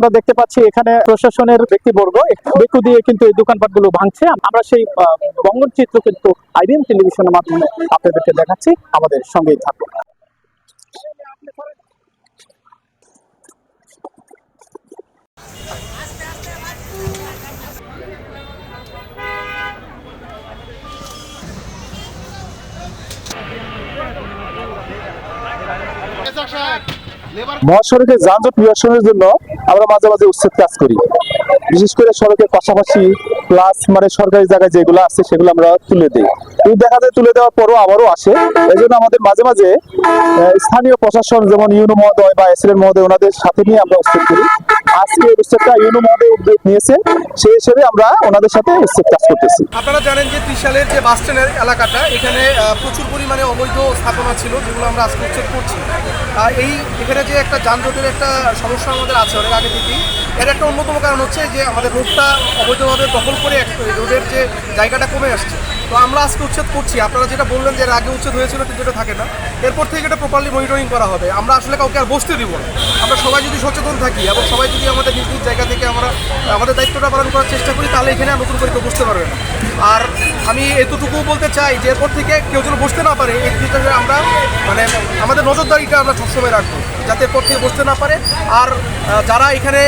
আমরা দেখতে পাচ্ছি এখানে প্রশাসনের ব্যক্তিবর্গ। বেকু দিয়ে কিন্তু এই দোকানপাটগুলো ভাঙছে। আমরা সেই বঙ্গন চিত্র কিন্তু আইবিএম টেলিভিশনের মাধ্যমে আপনাদেরকে দেখাচ্ছি। আমাদের সঙ্গেই থাকুন। মহাসড়কে যানজট নিরসনের জন্য আমরা মাঝে মাঝে উচ্ছেদ কাজ করি। বিশেষ করে সড়কের পাশাপাশি প্লাস মানে সরকারি জায়গায় যেগুলো আছে সেগুলো আমরা তুলে দিই। কিন্তু দেখা যায় তুলে দেওয়ার পরও আবারও আসে। এই জন্য আমাদের মাঝে মাঝে স্থানীয় প্রশাসন যেমন ইউনো মহোদয় বা এসএল মহোদয় ওনাদের সাথে নিয়ে আমরা উচ্ছেদ করি। আজকে উচ্ছেদটা ইউনো মহোদয় উদ্যোগ নিয়েছে, সেই হিসেবে আমরা ওনাদের সাথে উচ্ছেদ কাজ করতেছি। আপনারা জানেন যে ত্রিশালের যে বাস স্ট্যান্ডের এলাকাটা, এখানে প্রচুর পরিমাণে অবৈধ স্থাপনা ছিল যেগুলো আমরা আজকে উচ্ছেদ করছি। এই, এখানে যে একটা যানজটের একটা সমস্যা আমাদের আছে অনেক আগে থেকেই। এর একটা অন্যতম কারণ হচ্ছে যে আমাদের রোডটা অবৈধভাবে দখল করে রোডের যে জায়গাটা কমে আসছে। তো আমরা আজকে উচ্ছেদ করছি। আপনারা যেটা বললেন যে আগে উচ্ছেদ হয়েছিল কিন্তু এটা থাকে না। এরপর থেকে এটা প্রপারলি মনিটরিং করা হবে। আমরা আসলে কাউকে আর বসতে দিব না। আমরা সবাই যদি সচেতন থাকি এবং সবাই যদি আমাদের নিজ নিজ জায়গা থেকে আমরা, আমাদের দায়িত্বটা পালন করার চেষ্টা করি, তাহলে এখানে নতুন করে কেউ বসতে পারবে না। আর আমি এতটুকু বলতে চাই যে এরপর থেকে কেউ যেন বসতে না পারে, এই বিষয়ে আমরা মানে আমাদের নজরদারিটা আমরা সবসময় রাখব, যাতে এরপর থেকে বসতে না পারে। আর যারা এখানে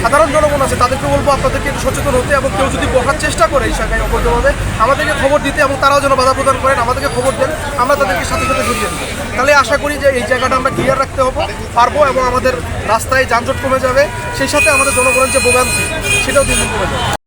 সাধারণ জনগণ আছে, তাদেরকে বলব আপনাদেরকে একটু সচেতন হতে এবং কেউ যদি বসার চেষ্টা করে এই শাখায় অবৈধভাবে, আমাদেরকে খবর দিতে এবং তারাও যেন বাধা প্রদান করেন, আমাদেরকে খবর দেন, আমরা তাদেরকে সাথে সাথে জড়িয়ে দেবো। তাহলে আশা করি যে এই জায়গাটা আমরা ক্লিয়ার রাখতে হব, পারব এবং আমাদের রাস্তায় যানজট কমে যাবে, সেই সাথে আমাদের জনগণের যে ভোগান্তি, সেটাও দিন দিন কমে যাবে।